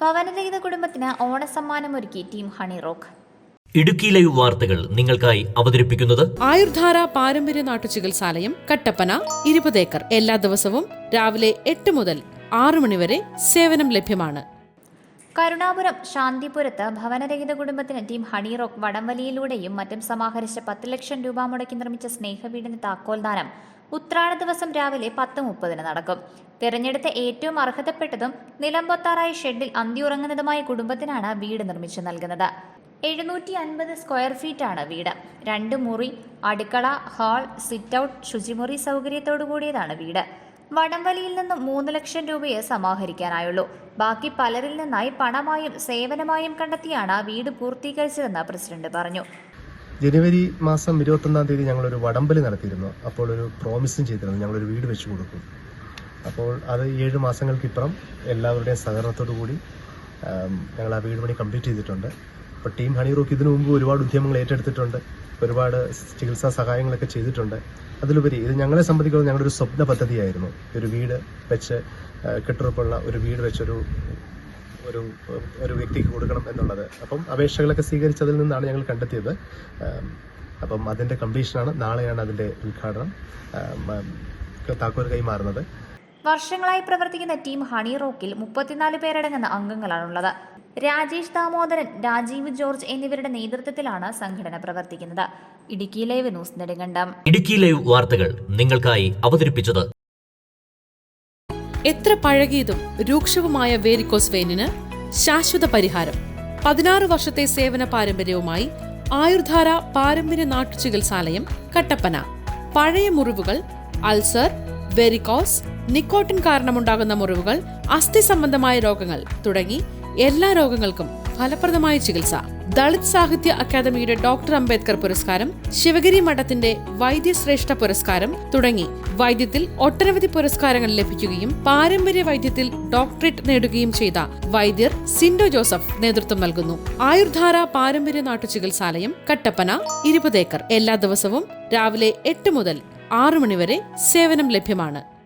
ഭവനരഹിത കുടുംബത്തിന് ഓണസമ്മാനമൊരുക്കി team Honey Rock. Idukki live വാർത്തകൾ നിങ്ങൾക്കായി അവതരിപ്പിക്കുന്നത് ആയുർധാര പാരമ്പര്യ നാട്ടുചികിത്സാലയം കട്ടപ്പന ഇരുപത് ഏക്കർ. എല്ലാ ദിവസവും രാവിലെ എട്ട് മുതൽ ആറു മണിവരെ സേവനം ലഭ്യമാണ്. കരുണാപുരം ശാന്തിപുരത്ത് ഭവനരഹിത കുടുംബത്തിന് ടീം ഹണിറോക്ക് വടംവലിയിലൂടെയും മറ്റും സമാഹരിച്ച പത്ത് ലക്ഷം രൂപ മുടക്കി നിർമ്മിച്ച സ്നേഹവീടിന് താക്കോൽദാനം ഉത്രാട ദിവസം രാവിലെ പത്ത് മുപ്പതിന് നടക്കും. തിരഞ്ഞെടുത്ത ഏറ്റവും അർഹതപ്പെട്ടതും നിലമ്പൊത്താറായ ഷെഡിൽ അന്തിയുറങ്ങുന്നതുമായ കുടുംബത്തിനാണ് വീട് നിർമ്മിച്ചു നൽകുന്നത്. എഴുന്നൂറ്റി അൻപത് സ്ക്വയർ ഫീറ്റാണ് വീട്. രണ്ട് മുറി അടുക്കള ഹാൾ സിറ്റ് ഔട്ട് ശുചിമുറി സൗകര്യത്തോടു കൂടിയതാണ് വീട്. വടംവലിയിൽ നിന്ന് മൂന്ന് ലക്ഷം രൂപയെ സമാഹരിക്കാനായുള്ളൂ. ബാക്കി പലരിൽ നിന്നായി പണമായും സേവനമായും കണ്ടെത്തിയാണ് വീട് പൂർത്തീകരിച്ചതെന്ന് പ്രസിഡന്റ് പറഞ്ഞു. ജനുവരി മാസം ഇരുപത്തൊന്നാം തീയതി ഞങ്ങളൊരു വടംവലി നടത്തിയിരുന്നു. അപ്പോൾ ഒരു പ്രോമിസും ചെയ്തിരുന്നു. ഞങ്ങളൊരു വീട് വെച്ചു കൊടുക്കും. അപ്പോൾ അത് ഏഴ് മാസങ്ങൾക്കിപ്പുറം എല്ലാവരുടെയും സഹകരണത്തോടു കൂടി ഞങ്ങൾ ആ വീട് പണി കംപ്ലീറ്റ് ചെയ്തിട്ടുണ്ട്. അപ്പോൾ ടീം ഹണി റോക്ക് ഇതിനു മുമ്പ് ഒരുപാട് ഉദ്യമങ്ങൾ ഏറ്റെടുത്തിട്ടുണ്ട്. ഒരുപാട് ചികിത്സാ സഹായങ്ങളൊക്കെ ചെയ്തിട്ടുണ്ട്. അതിലുപരി ഇത് ഞങ്ങളെ സംബന്ധിക്കുന്നത് ഞങ്ങളുടെ ഒരു സ്വപ്ന പദ്ധതിയായിരുന്നു. ഒരു വീട് വെച്ച് കെട്ടുറപ്പുള്ള ഒരു വീട് വെച്ചൊരു ഒരു ഒരു വ്യക്തിക്ക് കൊടുക്കണം എന്നുള്ളത്. അപ്പം അപേക്ഷകളൊക്കെ സ്വീകരിച്ചതിൽ നിന്നാണ് ഞങ്ങൾ കണ്ടെത്തിയത്. അപ്പം അതിന്റെ കംപ്ലീഷനാണ് നാളെയാണ് അതിന്റെ ഉദ്ഘാടനം. താക്കോൽ കൈമാറുന്നത്. വർഷങ്ങളായി പ്രവർത്തിക്കുന്ന ടീം ഹണി റോക്കിൽ മുപ്പത്തിനാല് പേരടങ്ങുന്ന അംഗങ്ങളാണുള്ളത്. രാജേഷ് ദാമോദരൻ രാജീവ് ജോർജ് എന്നിവരുടെ നേതൃത്വത്തിലാണ് സംഘടന പ്രവർത്തിക്കുന്നത്. Idukki live news Nedumkandam. Idukki live വാർത്തകൾ നിങ്ങൾക്കായി അവതരിപ്പിച്ചത് എത്ര പഴകിയതും രൂക്ഷവുമായ വേരിക്കോസ് വെയിനിന് ശാശ്വത പരിഹാരം. പതിനാറ് വർഷത്തെ സേവന പാരമ്പര്യവുമായി ആയുർധാര പാരമ്പര്യ നാട്ടുചികിത്സാലയം കട്ടപ്പന. പഴയ മുറിവുകൾ അൾസർ വെരിക്കോസ് നിക്കോട്ടിൻ കാരണമുണ്ടാകുന്ന മുറിവുകൾ അസ്ഥി സംബന്ധമായ രോഗങ്ങൾ തുടങ്ങി എല്ലാ രോഗങ്ങൾക്കും ഫലപ്രദമായ ചികിത്സ. ദളിത് സാഹിത്യ അക്കാദമിയുടെ ഡോക്ടർ അംബേദ്കർ പുരസ്കാരം ശിവഗിരി മഠത്തിന്റെ വൈദ്യശ്രേഷ്ഠ പുരസ്കാരം തുടങ്ങി. വൈദ്യത്തിൽ ഒട്ടനവധി പുരസ്കാരങ്ങൾ ലഭിക്കുകയും പാരമ്പര്യ വൈദ്യത്തിൽ ഡോക്ടറേറ്റ് നേടുകയും ചെയ്ത വൈദ്യർ സിൻഡോ ജോസഫ് നേതൃത്വം നൽകുന്നു. ആയുർധാര പാരമ്പര്യ നാട്ടു ചികിത്സാലയം കട്ടപ്പന ഇരുപത് ഏക്കർ. എല്ലാ ദിവസവും രാവിലെ എട്ട് മുതൽ ആറു മണിവരെ സേവനം ലഭ്യമാണ്.